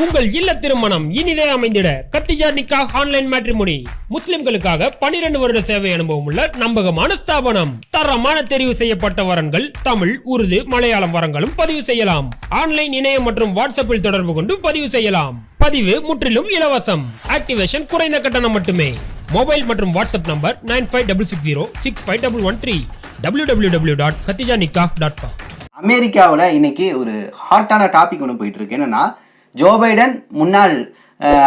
உங்கள் இல்ல திருமணம் இனிதே அமைந்திட கத்திஜா நிக்கா ஆன்லைன் மேட்ரிமோனி முஸ்லிம்களுக்காக 12 வருட சேவை அனுபவம் உள்ள நம்பகமான ஸ்தாபனம். தரமான தெரிவு செய்யப்பட்ட வரன்கள் தமிழ் உருது மலையாளம் வரங்களும் பதிவு செய்யலாம். ஆன்லைன் இணையம் மற்றும் வாட்ஸ்அப்பில் தொடர்பு கொண்டு பதிவு செய்யலாம். பதிவு முற்றிலும் இலவசம். ஆக்டிவேஷன் குறைந்த கட்டணம் மட்டுமே. மொபைல் மற்றும் WhatsApp number nine five double six zero six five double one three W W W dot Kathija Nikka dot com. அமெரிக்காவில் இன்னைக்கு ஒரு ஹாட்டான டாபிக் ஒன்று போயிட்டு இருக்கு. என்னன்னா ஜோ பைடன் முன்னாள்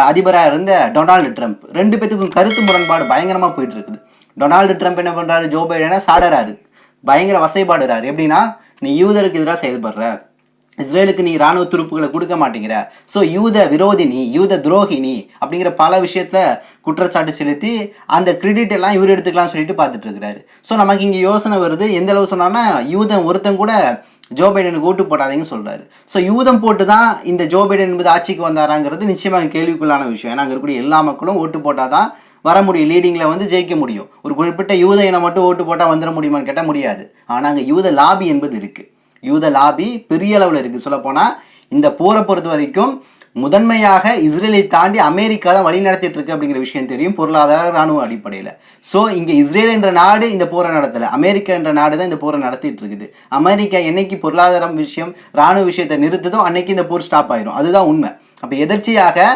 அதிபராக இருந்த டொனால்டு ட்ரம்ப். ரெண்டு பேத்துக்கும் கருத்து முரண்பாடு பயங்கரமாக போயிட்டு இருக்குது டொனால்டு ட்ரம்ப் என்ன பண்ணுறாரு ஜோ பைடனை சாடுறாரு. பயங்கர வசைப்பாடுறாரு எப்படின்னா நீ யூதருக்கு எதிராக செயல்படுற. இஸ்ரேலுக்கு நீ ராணுவ துருப்புகளை கொடுக்க மாட்டேங்கிற. ஸோ யூத விரோதி நீ யூத துரோகிணி அப்படிங்கிற பல விஷயத்த குற்றச்சாட்டு செலுத்தி அந்த கிரெடிட் எல்லாம் இவர் எடுத்துக்கலாம்னு சொல்லிட்டு பார்த்துட்டு இருக்கிறாரு. ஸோ நமக்கு இங்கே யோசனை வருது. எந்த அளவு சொன்னான்னா யூதன் ஒருத்தன் கூட ஜோ பைடனுக்கு ஓட்டு போடாதீங்கன்னு சொல்கிறாரு ஸோ யூதம் போட்டு தான் இந்த ஜோ பைடன் என்பது ஆட்சிக்கு வந்தாராங்கிறது நிச்சயமாக கேள்விக்குள்ளான விஷயம். ஏன்னா அங்கே இருக்கக்கூடிய எல்லா மக்களும் ஓட்டு போட்டால் தான் வர முடியும். லீடிங்கில் வந்து ஜெயிக்க முடியும். ஒரு குறிப்பிட்ட யூத இனம் மட்டும் ஓட்டு போட்டால் வந்துட முடியுமான்னு கேட்டால் முடியாது. ஆனால் அங்கே யூத லாபி என்பது இருக்குது யூத லாபி பெரிய அளவில் இருக்குது சொல்லப்போனால் இந்த போரை பொறுத்த வரைக்கும் முதன்மையாக இஸ்ரேலை தாண்டி அமெரிக்கா தான் வழி நடத்திட்டு இருக்கு அப்படிங்கிற விஷயம் தெரியும். பொருளாதார ராணுவ அடிப்படையில். ஸோ இங்கே இஸ்ரேல் என்ற நாடு இந்த போரை நடத்தலை. அமெரிக்கா என்ற நாடு தான் இந்த போரை நடத்திட்டு இருக்குது. அமெரிக்கா என்னைக்கு பொருளாதாரம் விஷயம் ராணுவ விஷயத்தை நிறுத்துதோ அன்னைக்கு இந்த போர் ஸ்டாப் ஆயிரும். அதுதான் உண்மை. அப்போ எதிர்ச்சியாக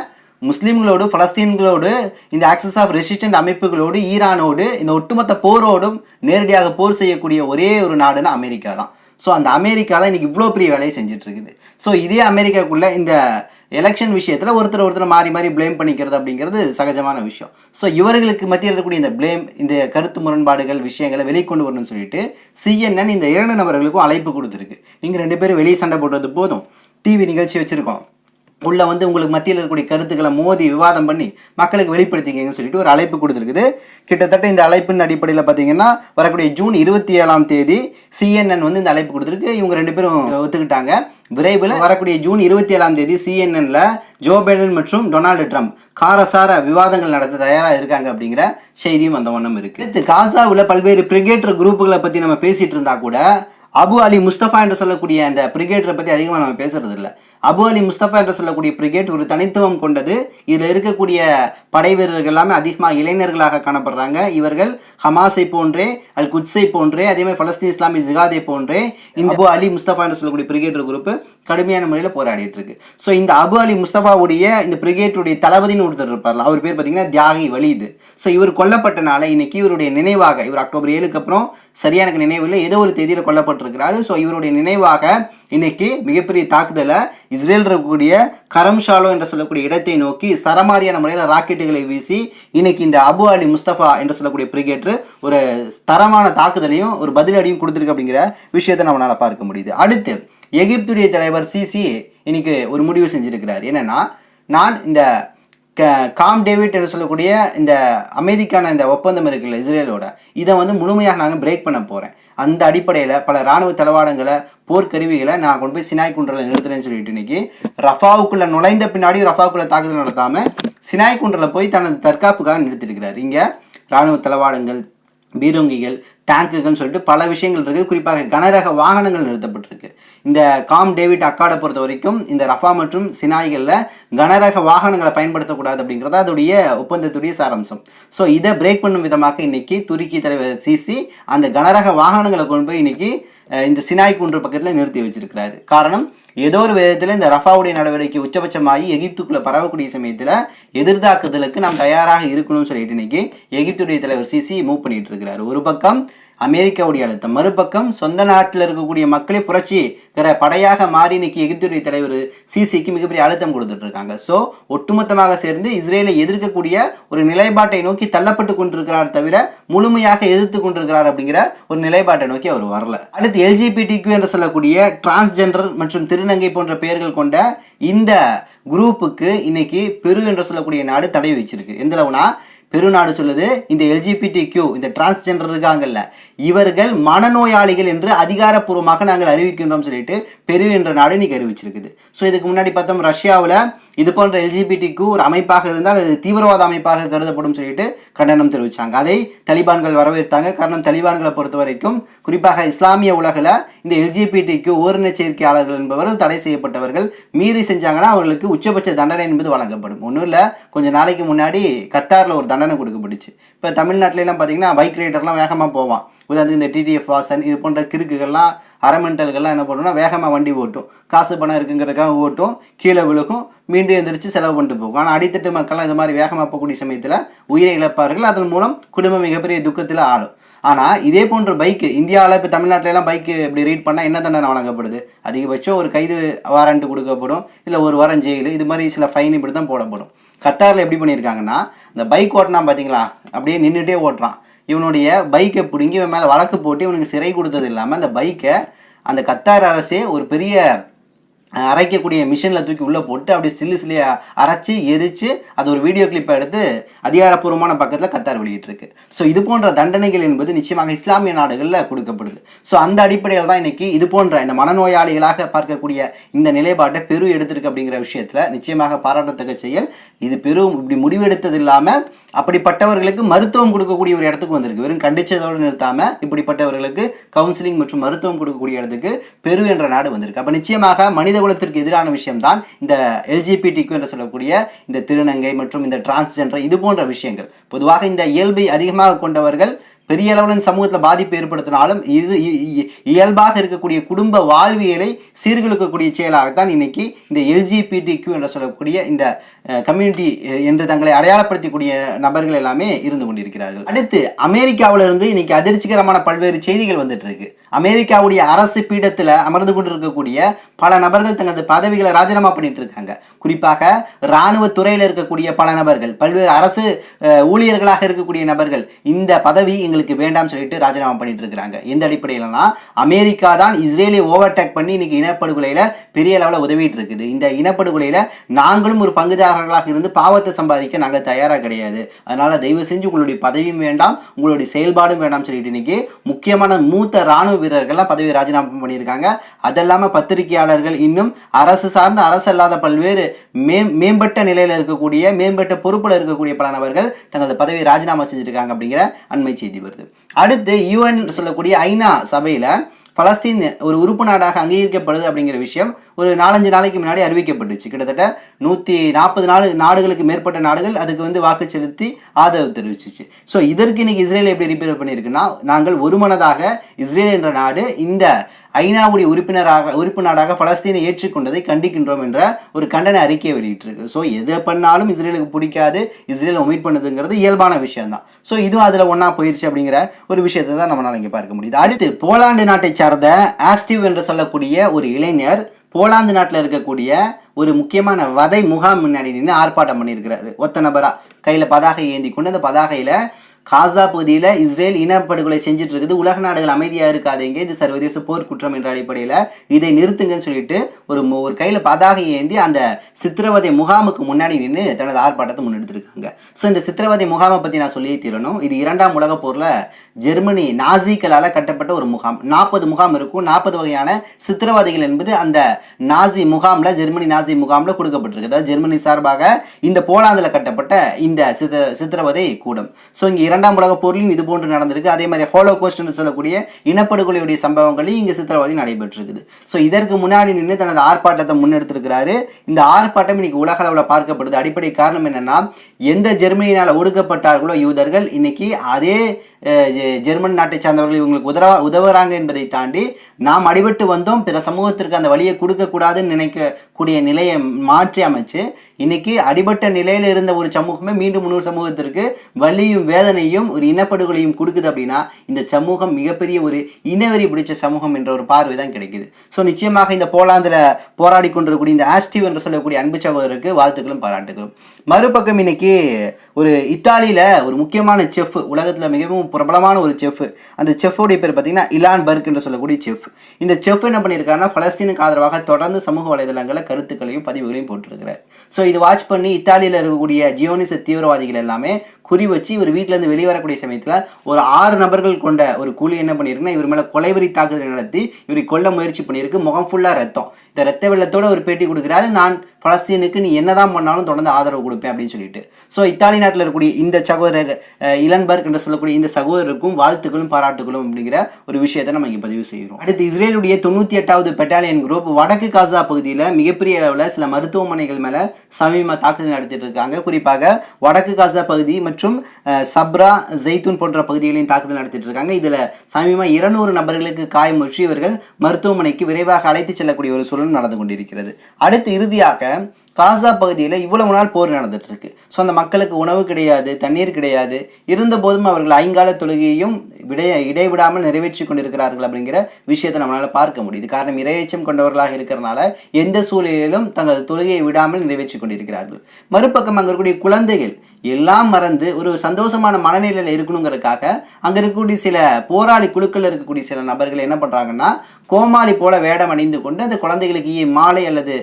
முஸ்லீம்களோடு பலஸ்தீன்களோடு இந்த ஆக்சஸ் ஆஃப் ரெசிஸ்டன்ட் அமைப்புகளோடு ஈரானோடு இந்த ஒட்டுமொத்த போரோடும் நேரடியாக போர் செய்யக்கூடிய ஒரே ஒரு நாடுன்னா அமெரிக்கா தான். ஸோ அந்த அமெரிக்கா தான் இன்றைக்கி இவ்வளோ பெரிய வேலையை செஞ்சிட்ருக்குது ஸோ இதே அமெரிக்காக்குள்ளே இந்த எலெக்ஷன் விஷயத்தில் ஒருத்தர் ஒருத்தர் மாறி மாறி ப்ளேம் பண்ணிக்கிறது அப்படிங்கிறது சகஜமான விஷயம். ஸோ இவர்களுக்கு மத்தியில் இருக்கக்கூடிய இந்த ப்ளேம் இந்த கருத்து முரண்பாடுகள் விஷயங்களை வெளிக்கொண்டு வரணும்னு சொல்லிட்டு சிஎன்என் இந்த இரண்டு நபர்களுக்கும் அழைப்பு கொடுத்துருக்கு. நீங்கள் ரெண்டு பேரும் வெளியே சண்டை போடுறது போதும். டிவி நிகழ்ச்சி வச்சுருக்கோம். உள்ள வந்து உங்களுக்கு மத்தியில் இருக்கக்கூடிய கருத்துக்களை மோதி விவாதம் பண்ணி மக்களுக்கு வெளிப்படுத்திக்கங்கன்னு சொல்லிட்டு ஒரு அழைப்பு கொடுத்துருக்குது. கிட்டத்தட்ட இந்த அழைப்பின் அடிப்படையில் பார்த்தீங்கன்னா வரக்கூடிய ஜூன் இருபத்தி ஏழாம் தேதி சிஎன்என் வந்து இந்த அழைப்பு கொடுத்துருக்கு. இவங்க ரெண்டு பேரும் ஒத்துக்கிட்டாங்க. விரைவில் வரக்கூடிய ஜூன் இருபத்தி ஏழாம் தேதி சிஎன்என்ல ஜோ பைடன் மற்றும் டொனால்டு ட்ரம்ப் காரசார விவாதங்கள் நடத்த தயாராக இருக்காங்க அப்படிங்கிற செய்தியும் அந்த வண்ணம் இருக்குது அடுத்து காசாவில் பல்வேறு பிரிகேட்டர் குரூப்புகளை பற்றி நம்ம பேசிகிட்டு இருந்தால் கூட அபு அலி முஸ்தபா என்று சொல்லக்கூடிய அந்த பிரிகேட்டரை பற்றி அதிகமாக நம்ம பேசுறது இல்லை. அபு அலி முஸ்தபா என்று சொல்லக்கூடிய பிரிகேட் ஒரு தனித்துவம் கொண்டது. இதில் இருக்கக்கூடிய படை வீரர்கள் எல்லாமே அதிகமாக இளைஞர்களாக காணப்படுறாங்க. இவர்கள் ஹமாஸை போன்றே அல் குட்ஸை போன்றே அதே மாதிரி பலஸ்தீன் இஸ்லாமிய ஜிகாதை போன்றே இந்த அபு அலி முஸ்தபா என்று சொல்லக்கூடிய பிரிகேட் குரூப் கடுமையான முறையில் போராடிட்டு இருக்கு. ஸோ இந்த அபு அலி முஸ்தபாவுடைய இந்த பிரிகேட்டுடைய தளபதினு ஒருத்தர் இருப்பார்ல அவர் பேர் பார்த்தீங்கன்னா தியாகி வலிது. ஸோ இவர் கொல்லப்பட்டனால இன்னைக்கு இவருடைய நினைவாக இவர் அக்டோபர் ஏழுக்கு அப்புறம் சரியான எனக்கு நினைவில் ஏதோ ஒரு தேதியில் கொல்லப்பட்டிருக்கிறாரு. ஸோ இவருடைய நினைவாக இன்னைக்கு மிகப்பெரிய தாக்குதலை இஸ்ரேல் இருக்கக்கூடிய கரம் ஷாலோ என்று சொல்லக்கூடிய இடத்தை நோக்கி சரமாரியான முறையில் ராக்கெட்டுகளை வீசி இன்னைக்கு இந்த அபு அலி முஸ்தபா என்று சொல்லக்கூடிய பிரிகேட்ரு ஒரு தரமான தாக்குதலையும் ஒரு பதிலடியும் கொடுத்துருக்கு அப்படிங்கிற விஷயத்தை நம்மளால் பார்க்க முடியுது. அடுத்து எகிப்துடைய தலைவர் சிசி இன்னைக்கு ஒரு முடிவு செஞ்சிருக்கிறார். என்னென்னா நான் இந்த காம் டேவிட் என்று சொல்லக்கூடிய இந்த அமைதிக்கான இந்த ஒப்பந்தம் இருக்குல்ல இஸ்ரேலோட. இதை வந்து முழுமையாக நாங்கள் பிரேக் பண்ண போகிறேன் அந்த அடிப்படையில் பல இராணுவ தளவாடங்களை போர்க்கருவிகளை நான் கொண்டு போய் சினாய் குன்றில் நிறுத்துறேன்னு சொல்லிட்டு இன்னைக்கு ரஃபாவுக்குள்ளே நுழைந்த பின்னாடி ரஃபாவுக்குள்ளே தாக்குதல் நடத்தாமல் சினாய் குன்றில் போய் தனது தற்காப்புக்காக நிறுத்திருக்கிறார். இங்கே இராணுவ தளவாடங்கள் பீரங்கிகள் டேங்குகள்னு சொல்லிட்டு பல விஷயங்கள் இருக்குது. குறிப்பாக கனரக வாகனங்கள் நிறுத்தப்பட்டிருக்கு. இந்த காம் டேவிட் அக்காடை பொறுத்த வரைக்கும் இந்த ரஃபா மற்றும் சினாய்களில் கனரக வாகனங்களை பயன்படுத்தக்கூடாது அப்படிங்கிறது அதோடைய ஒப்பந்தத்துடைய சாரம்சம். ஸோ இதை பிரேக் பண்ணும் விதமாக இன்னைக்கு துருக்கி தலைவர் சிசி அந்த கனரக வாகனங்களை கொண்டு போய் இன்னைக்கு இந்த சினாய் குன்று பக்கத்தில் நிறுத்தி வச்சிருக்கிறாரு. காரணம் ஏதோ ஒரு விதத்தில் இந்த ரஃபாவுடைய நடவடிக்கை உச்சபட்சமாகி எகிப்துக்குள்ளே பரவக்கூடிய சமயத்தில் எதிர்தாக்குதலுக்கு நாம் தயாராக இருக்கணும்னு சொல்லிட்டு இன்னைக்கு எகிப்துடைய தலைவர் சிசி மூவ் பண்ணிட்டு இருக்கிறார். ஒரு பக்கம் அமெரிக்காவுடைய அழுத்தம் மறுபக்கம் சொந்த நாட்டில் இருக்கக்கூடிய மக்களை புரட்சிக்கிற படையாக மாறி இன்னைக்கு எகிப்துடைய தலைவர் சிசிக்கு மிகப்பெரிய அழுத்தம் கொடுத்துட்டு இருக்காங்க ஸோ ஒட்டுமொத்தமாக சேர்ந்து இஸ்ரேலை எதிர்க்கக்கூடிய ஒரு நிலைப்பாட்டை நோக்கி தள்ளப்பட்டு கொண்டிருக்கிறார் தவிர முழுமையாக எதிர்த்து கொண்டிருக்கிறார் அப்படிங்கிற ஒரு நிலைப்பாட்டை நோக்கி அவர் வரல. அடுத்து எல்ஜிபிடிக்யூ என்று சொல்லக்கூடிய டிரான்ஸ்ஜெண்டர் மற்றும் திருநங்கை போன்ற பெயர்கள் கொண்ட இந்த குரூப்புக்கு இன்னைக்கு பெரு என்று சொல்லக்கூடிய நாடு தடை வச்சிருக்கு. எந்த அளவுனா பெருநாடு சொல்லுது இந்த எல்ஜிபிடி கியூ இந்த டிரான்ஸ்ஜெண்டர் இருக்காங்கல்ல இவர்கள் மனநோயாளிகள் என்று அதிகாரப்பூர்வமாக நாங்கள் அறிவிக்கின்றோம் சொல்லிட்டு பெரு என்ற நாடு இன்னைக்கு அறிவிச்சிருக்குது. ஸோ இதுக்கு முன்னாடி பார்த்தோம் ரஷ்யாவில் இது போன்ற எல்ஜிபிடிக்கு ஒரு அமைப்பாக இருந்தால் அது தீவிரவாத அமைப்பாக கருதப்படும் சொல்லிட்டு கண்டனம் தெரிவித்தாங்க அதை தலிபான்கள் வரவேற்றாங்க. காரணம் தலிபான்களை பொறுத்த வரைக்கும் குறிப்பாக இஸ்லாமிய உலகில் இந்த எல்ஜிபிடிக்கு ஓரின சேர்க்கையாளர்கள் என்பவர்கள் தடை செய்யப்பட்டவர்கள் மீறி செஞ்சாங்கன்னா அவர்களுக்கு உச்சபட்ச தண்டனை என்பது வழங்கப்படும். ஒன்றும் இல்லை கொஞ்சம் நாளைக்கு முன்னாடி கத்தாரில் ஒரு தண்டனை கொடுக்கப்பட்டுச்சு. இப்போ தமிழ்நாட்டிலலாம் பார்த்தீங்கன்னா பைக் ரைடர்லாம் வேகமாக போவான். உதாரணத்துக்கு இந்த டிடிஎஃப் வாசன் இது போன்ற கிறுக்குகள்லாம் அரமெண்டல்கள்லாம் என்ன பண்ணுன்னா வேகமாக வண்டி ஓட்டும். காசு பணம் இருக்குங்கிறதுக்காக ஓட்டும். கீழே விழுகும். மீண்டும் எந்திரிச்சு செலவு பண்ணிட்டு போகும். ஆனால் அடித்தட்டு மக்கள்லாம் இது மாதிரி வேகமாக போகக்கூடிய சமயத்தில் உயிரை இழப்பார்கள். அதன் மூலம் குடும்பம் மிகப்பெரிய துக்கத்தில் ஆளும். ஆனால் இதே போன்ற பைக்கு இந்தியாவில் இப்போ தமிழ்நாட்டிலலாம் பைக்கு இப்படி ரீட் பண்ணால் என்ன தண்டனை வழங்கப்படுது? அதிகபட்சம் ஒரு கைது வாரண்ட் கொடுக்கப்படும். இல்லை ஒரு வாரம் ஜெயில். இது மாதிரி சில ஃபைன் இப்படி தான் போடப்படும். கத்தாரில் எப்படி பண்ணியிருக்காங்கன்னா இந்த பைக் ஓட்டினா பார்த்தீங்களா அப்படியே நின்றுட்டே ஓட்டுறான். இவனுடைய பைக்கை பிடுங்கி இவன் மேலே வழக்கு போட்டு இவனுக்கு சிறை கொடுத்தது இல்லாமல் அந்த பைக்கை அந்த கத்தார் அரசே ஒரு பெரிய அரைக்கக்கூடிய மிஷினில் தூக்கி உள்ளே போட்டு அப்படியே சில்லு சில்லியை அரைச்சி எரித்து அது ஒரு வீடியோ கிளிப்பை எடுத்து அதிகாரப்பூர்வமான பக்கத்தில் கத்தார் வெளியிட்டிருக்கு. ஸோ இது போன்ற தண்டனைகள் என்பது நிச்சயமாக இஸ்லாமிய நாடுகளில் கொடுக்கப்படுது. ஸோ அந்த அடிப்படையில் தான் இன்னைக்கு இது போன்ற இந்த மனநோயாளிகளாக பார்க்கக்கூடிய இந்த நிலைப்பாட்டை பெரு எடுத்திருக்கு அப்படிங்கிற விஷயத்தில் நிச்சயமாக பாராட்டத்தக்க செயல். இது பெரும் இப்படி முடிவெடுத்தது இல்லாமல் அப்படிப்பட்டவர்களுக்கு மருத்துவம் கொடுக்கக்கூடிய ஒரு இடத்துக்கு வந்திருக்கு. வெறும் கண்டிச்சதோடு நிறுத்தாமல் இப்படிப்பட்டவர்களுக்கு கவுன்சிலிங் மற்றும் மருத்துவம் கொடுக்கக்கூடிய இடத்துக்கு பெரு என்ற நாடு வந்திருக்கு. அப்போ நிச்சயமாக மனித மனிதகுலத்திற்கு எதிரான விஷயம்தான் இந்த எல்ஜிபிடிக்கு என்று சொல்லக்கூடிய இந்த திருநங்கை மற்றும் இந்த டிரான்ஸ்ஜெண்டர் இது போன்ற விஷயங்கள். பொதுவாக இந்த இயல்பை அதிகமாக கொண்டவர்கள் பெரிய அளவில் இந்த சமூகத்தில் பாதிப்பு ஏற்படுத்தினாலும் இது இயல்பாக இருக்கக்கூடிய குடும்ப வாழ்வியலை சீர்குலைக்கக்கூடிய செயலாகத்தான் இன்னைக்கு இந்த எல்ஜிபிடி கியூ என்று சொல்லக்கூடிய இந்த கம்யூனிட்டி என்று தங்களை அடையாளப்படுத்தக்கூடிய நபர்கள் எல்லாமே இருந்து கொண்டிருக்கிறார்கள். அடுத்து அமெரிக்காவில இருந்து இன்னைக்கு அதிர்ச்சிகரமான பல்வேறு செய்திகள் வந்துட்டு இருக்கு அமெரிக்காவுடைய அரசு பீடத்தில் அமர்ந்து கொண்டிருக்கக்கூடிய பல நபர்கள் தங்களது பதவிகளை ராஜினாமா பண்ணிட்டு இருக்காங்க குறிப்பாக இராணுவ துறையில் இருக்கக்கூடிய பல நபர்கள் பல்வேறு அரசு ஊழியர்களாக இருக்கக்கூடிய நபர்கள் இந்த பதவி எங்களுக்கு வேண்டாம் சொல்லிட்டு ராஜினாமா பண்ணிட்டு இருக்கிறாங்க எந்த அடிப்படையிலனா அமெரிக்கா தான் இஸ்ரேலை ஓவர்டேக் பண்ணி இன்னைக்கு இனப்படுகொலையில பெரிய அளவில் உதவிட்டு இருக்குது இந்த இனப்படுகொலையில் நாங்களும் ஒரு பங்குதாரர்களாக இருந்து பாவத்தை சம்பாதிக்க நாங்கள் தயாராக கிடையாது. அதனால் தயவு செஞ்சு உங்களுடைய பதவியும் வேண்டாம் உங்களுடைய செயல்பாடும் வேண்டாம் சொல்லிட்டு இன்னைக்கு முக்கியமான மூத்த ராணுவ வீரர்கள்லாம் பதவி ராஜினாமா பண்ணியிருக்காங்க. அதெல்லாமல் பத்திரிகையாளர்கள் இன்னும் அரசு சார்ந்த அரசு அல்லாத பல்வேறு மே மேம்பட்ட நிலையில் இருக்கக்கூடிய மேம்பட்ட பொறுப்பில் இருக்கக்கூடிய பல நபர்கள் தங்களது பதவியை ராஜினாமா செஞ்சுருக்காங்க அப்படிங்கிற அண்மை செய்தி வருது. அடுத்து யூஎன் சொல்லக்கூடிய ஐநா சபையில் பலஸ்தீன் ஒரு உறுப்பு நாடாக அங்கீகரிக்கப்படுது அப்படிங்கிற விஷயம் ஒரு நாலஞ்சு நாளைக்கு முன்னாடி அறிவிக்கப்பட்டுச்சு. கிட்டத்தட்ட நூற்றி நாற்பது நாடு நாடுகளுக்கு மேற்பட்ட நாடுகள் அதுக்கு வந்து வாக்கு செலுத்தி ஆதரவு தெரிவிச்சிச்சு. ஸோ இதற்கு இன்னைக்கு இஸ்ரேல் எப்படி ரிப்பேர் பண்ணியிருக்குன்னா நாங்கள் ஒருமனதாக இஸ்ரேல் என்ற நாடு இந்த ஐநாவுடைய உறுப்பினராக உறுப்பு நாடாக பலஸ்தீனை ஏற்றுக்கொண்டதை கண்டிக்கின்றோம் என்ற ஒரு கண்டன அறிக்கையை வெளியிட்டிருக்கு. ஸோ எது பண்ணாலும் இஸ்ரேலுக்கு பிடிக்காது இஸ்ரேலை ஒமிட் பண்ணுதுங்கிறது இயல்பான விஷயம் தான் ஸோ இதுவும் அதில் ஒன்றா போயிடுச்சு அப்படிங்கிற ஒரு விஷயத்தை தான் நம்மளால் இங்கே பார்க்க முடியுது. அடுத்து போலாந்து நாட்டை சார்ந்த ஆஸ்டிவ் என்று சொல்லக்கூடிய ஒரு இளைஞர் போலாந்து நாட்டில் இருக்கக்கூடிய ஒரு முக்கியமான வதை முகாம் முன்னாடி நின்று ஆர்ப்பாட்டம் பண்ணியிருக்கிறாரு. ஒத்த நபரா. கையில் பதாகை ஏந்தி கொண்டு அந்த பதாகையில் காசா பகுதியில் இஸ்ரேல் இனப்படுகொலை செஞ்சுட்டு இருக்குது உலக நாடுகள் அமைதியாக இருக்காதீங்க இது சர்வதேச போர்க்குற்றம் என்ற அடிப்படையில் இதை நிறுத்துங்கன்னு சொல்லிட்டு ஒரு ஒரு கையில் பதாகை ஏந்தி அந்த சித்திரவதை முகாமுக்கு முன்னாடி நின்று தனது ஆர்ப்பாட்டத்தை முன்னெடுத்திருக்காங்க. ஸோ இந்த சித்திரவதை முகாமை பற்றி நான் சொல்லியே தீரணும். இது இரண்டாம் உலகப் போரில் ஜெர்மனி நாசிக்களால் கட்டப்பட்ட ஒரு முகாம். நாற்பது முகாம் இருக்கும். நாற்பது வகையான சித்திரவதைகள் என்பது அந்த நாசி முகாமில் ஜெர்மனி நாசி முகாமில் கொடுக்கப்பட்டிருக்கு. அதாவது ஜெர்மனி சார்பாக இந்த போலாந்தில் கட்டப்பட்ட இந்த சித்த சித்திரவதை கூடம். ஸோ இங்கே இரண்டாம் உலகப் போர்லையும் இது போன்று நடந்திருக்கு. அதே மாதிரி ஹோலோ என்று சொல்லக்கூடிய இனப்படுகொலையுடைய சம்பவங்களையும் இங்கே சித்திரவதை நடைபெற்றிருக்குது. ஸோ இதற்கு முன்னாடி நின்று தனது ஆர்ப்பாட்டத்தை முன்னெடுத்திருக்கிறாரு. இந்த ஆர்ப்பாட்டம் இன்னைக்கு உலக அளவில் பார்க்கப்படுது. அடிப்படை காரணம் என்னன்னா எந்த ஜெர்மனியினால் ஒடுக்கப்பட்டார்களோ யூதர்கள் இன்னைக்கு அதே ஜெ- ஜெர்மன் நாட்டை சார்ந்தவர்கள் இவங்களுக்கு உதவ உதவுறாங்க என்பதை தாண்டி நாம் அடிபட்டு வந்தோம். பிற சமூகத்திற்கு அந்த வழியை கொடுக்கக்கூடாதுன்னு நினைக்க கூடிய நிலையை மாற்றி அமைச்சு இன்னைக்கு அடிபட்ட நிலையில் இருந்த ஒரு சமூகமே மீண்டும் இன்னொரு சமூகத்திற்கு வலியும் வேதனையும் ஒரு இனப்படுகொலையும் கொடுக்குது அப்படின்னா இந்த சமூகம் மிகப்பெரிய ஒரு இனவெறி பிடிச்ச சமூகம் என்ற ஒரு பார்வை தான் கிடைக்குது. ஸோ நிச்சயமாக இந்த போலாந்தில் போராடி கொண்டிருக்கக்கூடிய இந்த ஆஸ்டிவ் என்று சொல்லக்கூடிய அன்பு சகோதரருக்கு வாழ்த்துக்களும் பாராட்டுகளும். மறுபக்கம் இன்னைக்கு ஒரு இத்தாலியில் ஒரு முக்கியமான செஃப் உலகத்தில் மிகவும் பிரபலமான ஒரு செஃப். அந்த செஃப்போடைய பேர் பார்த்தீங்கன்னா இலான் பர்க் என்று சொல்லக்கூடிய செஃப். இந்த செஃப் என்ன பண்ணியிருக்காருன்னா பலஸ்தீனுக்கு ஆதரவாக தொடர்ந்து சமூக வலைதளங்களில் கருத்துக்களையும் பதிவுகளையும் போட்டிருக்கிறார். ஸோ இது வாட்ச் பண்ணி இத்தாலியில் இருக்கக்கூடிய ஜியோனிச தீவிரவாதிகள் எல்லாமே குறி வச்சு இவர் வீட்டிலேருந்து வெளியே வரக்கூடிய சமயத்தில் ஒரு ஆறு நபர்கள் கொண்ட ஒரு குழு என்ன பண்ணியிருக்குன்னா இவர் மேலே கொலைவரி தாக்குதல் நடத்தி இவரை கொல்ல முயற்சி பண்ணியிருக்கு. முகம் ஃபுல்லாக ரத்தம். இந்த ரத்த வெள்ளத்தோட ஒரு பேட்டி கொடுக்குறாரு. நான் பலஸ்தீனுக்கு நீ என்னதான் பண்ணாலும் தொடர்ந்து ஆதரவு கொடுப்பேன் அப்படின்னு சொல்லிட்டு. ஸோ இத்தாலி நாட்டில் இருக்கக்கூடிய இந்த சகோதரர் இளன்பர்க் என்று சொல்லக்கூடிய இந்த சகோதரருக்கும் வாழ்த்துக்களும் பாராட்டுகளும் அப்படிங்கிற ஒரு விஷயத்தை நம்ம இங்கே பதிவு செய்கிறோம். அடுத்து இஸ்ரேலுடைய தொண்ணூற்றி எட்டாவது பெட்டாலியன் குரூப் வடக்கு காசா பகுதியில் மிகப்பெரிய அளவில் சில மருத்துவமனைகள் மேலே சமீபமாக தாக்குதல் நடத்திட்டு இருக்காங்க. குறிப்பாக வடக்கு காசா பகுதி மற்றும் சப்ரா ஜெய்தூன் போன்ற பகுதிகளையும் தாக்குதல் நடத்திட்டு இருக்காங்க. இதில் சமீபமாக இருநூறு நபர்களுக்கு காயமுற்றி இவர்கள் மருத்துவமனைக்கு விரைவாக அழைத்து செல்லக்கூடிய ஒரு சூழல் நடந்து கொண்டிருக்கிறது. அடுத்து இறுதியாக காசா பகுதியில் இவ்வளவு நாள் போர் நடந்துட்டு இருக்கு ஸோ அந்த மக்களுக்கு உணவு கிடையாது தண்ணீர் கிடையாது. இருந்த போதும் அவர்கள் ஐங்கால தொழுகையையும் விடைய இடைவிடாமல் நிறைவேற்றி கொண்டிருக்கிறார்கள் அப்படிங்கிற விஷயத்தை நம்மளால் பார்க்க முடியுது. காரணம் இரையச்சம் கொண்டவர்களாக இருக்கிறனால எந்த சூழ்நிலையிலும் தங்கள் தொழுகையை விடாமல் நிறைவேற்றி கொண்டிருக்கிறார்கள். மறுபக்கம் அங்கே இருக்கக்கூடிய குழந்தைகள் எல்லாம் மறந்து ஒரு சந்தோஷமான மனநிலையில் இருக்கணுங்கிறதுக்காக அங்கே இருக்கக்கூடிய சில போராளி குழுக்களில் இருக்கக்கூடிய சில நபர்கள் என்ன பண்ணுறாங்கன்னா கோமாளி போல வேடம் அணிந்து கொண்டு அந்த குழந்தைகளுக்கு மாலை அல்லது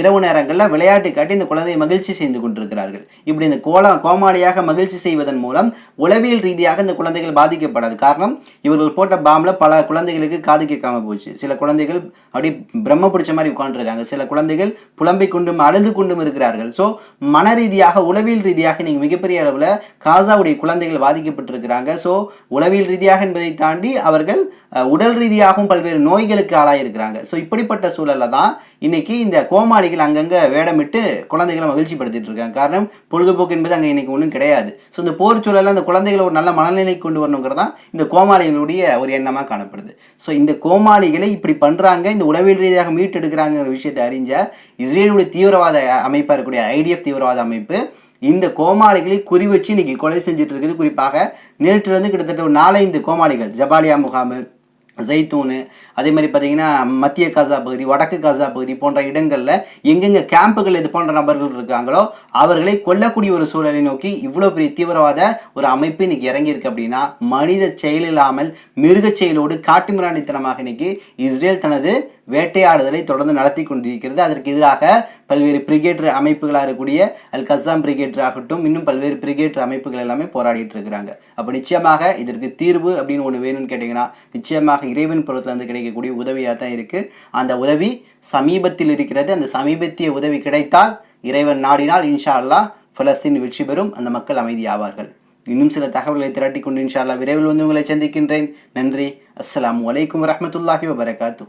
இரவு நேரங்களில் விளையாட்டு காட்டி இந்த குழந்தையை மகிழ்ச்சி செய்து கொண்டிருக்கிறார்கள். இப்படி இந்த கோலா கோமாளியாக மகிழ்ச்சி செய்வதன் மூலம் உளவியல் ரீதியாக இந்த குழந்தைகள் பாதிக்கப்படாது. காரணம் இவர்கள் போட்ட பாம்பில் பல குழந்தைகளுக்கு காது கேட்காம போச்சு. சில குழந்தைகள் அப்படியே பிரம்ம பிடிச்ச மாதிரி உட்காந்துருக்காங்க சில குழந்தைகள் புலம்பிக் கொண்டும் அழுது கொண்டும் இருக்கிறார்கள். ஸோ மன ரீதியாக உளவியல் ரீதியாக நீங்கள் மிகப்பெரிய அளவில் காசாவுடைய குழந்தைகள் பாதிக்கப்பட்டிருக்கிறாங்க. ஸோ உளவியல் ரீதியாக என்பதை தாண்டி அவர்கள் உடல் ரீதியாகவும் பல்வேறு நோய்களுக்கு ஆளாயிருக்கிறாங்க. ஸோ இப்படிப்பட்ட சூழலில் தான் இன்னைக்கு இந்த கோமாளிகள் அங்கங்கே வேடமிட்டு குழந்தைகளை மகிழ்ச்சிப்படுத்திட்டு இருக்காங்க. காரணம் பொழுதுபோக்கு என்பது அங்கே இன்னைக்கு ஒன்றும் கிடையாது. ஸோ இந்த போர் சூழலில் அந்த குழந்தைகளை ஒரு நல்ல மனநிலைக்கு கொண்டு வரணுங்கிறது தான் இந்த கோமாளிகளுடைய ஒரு எண்ணமாக காணப்படுது. ஸோ இந்த கோமாளிகளை இப்படி பண்ணுறாங்க இந்த உளவியல் ரீதியாக மீட்டெடுக்கிறாங்கிற விஷயத்தை அறிஞ்ச இஸ்ரேலுடைய தீவிரவாத அமைப்பாக இருக்கக்கூடிய ஐடிஎஃப் தீவிரவாத அமைப்பு இந்த கோமாளிகளை குறி வச்சு இன்னைக்கு கொலை செஞ்சுட்டு இருக்குது. குறிப்பாக நேற்றிலிருந்து கிட்டத்தட்ட ஒரு நாலஞ்சு கோமாளிகள் ஜபாலியா முகாமு ஜெய்தூனு அதே மாதிரி பார்த்தீங்கன்னா மத்திய காசா பகுதி வடக்கு காசா பகுதி போன்ற இடங்களில் எங்கெங்கே கேம்புகள் இது போன்ற நபர்கள் இருக்காங்களோ அவர்களை கொல்லக்கூடிய ஒரு சூழலை நோக்கி இவ்வளோ பெரிய தீவிரவாத ஒரு அமைப்பு இன்னைக்கு இறங்கியிருக்கு அப்படின்னா மனித செயல் இல்லாமல் மிருகச் செயலோடு காட்டுமிராணித்தனமாக இன்னைக்கு இஸ்ரேல் தனது வேட்டையாடுதலை தொடர்ந்து நடத்தி கொண்டிருக்கிறது. அதற்கு எதிராக பல்வேறு பிரிகேட்டர் அமைப்புகளாக இருக்கக்கூடிய அல் கசாம் பிரிகேட்டர் ஆகட்டும் இன்னும் பல்வேறு பிரிகேட்டர் அமைப்புகள் எல்லாமே போராடிட்டு இருக்கிறாங்க. அப்போ நிச்சயமாக இதற்கு தீர்வு அப்படின்னு ஒன்று வேணும்னு கேட்டிங்கன்னா நிச்சயமாக இறைவன் புறத்துலேருந்து கிடைக்கக்கூடிய உதவியாக தான் இருக்குது அந்த உதவி சமீபத்தில் இருக்கிறது. அந்த சமீபத்திய உதவி கிடைத்தால் இறைவன் நாடினால் இன்ஷா அல்லாஹ் பலஸ்தீன் வெற்றி பெறும். அந்த மக்கள் அமைதியாவார்கள். இன்னும் சில தகவல்களை திரட்டி கொண்டு இன்ஷா அல்லாஹ் விரைவில் வந்து உங்களை சந்திக்கின்றேன். நன்றி. அஸ்லாம் வலைக்கம் வரமத்துல்லாஹி வபரகாத்து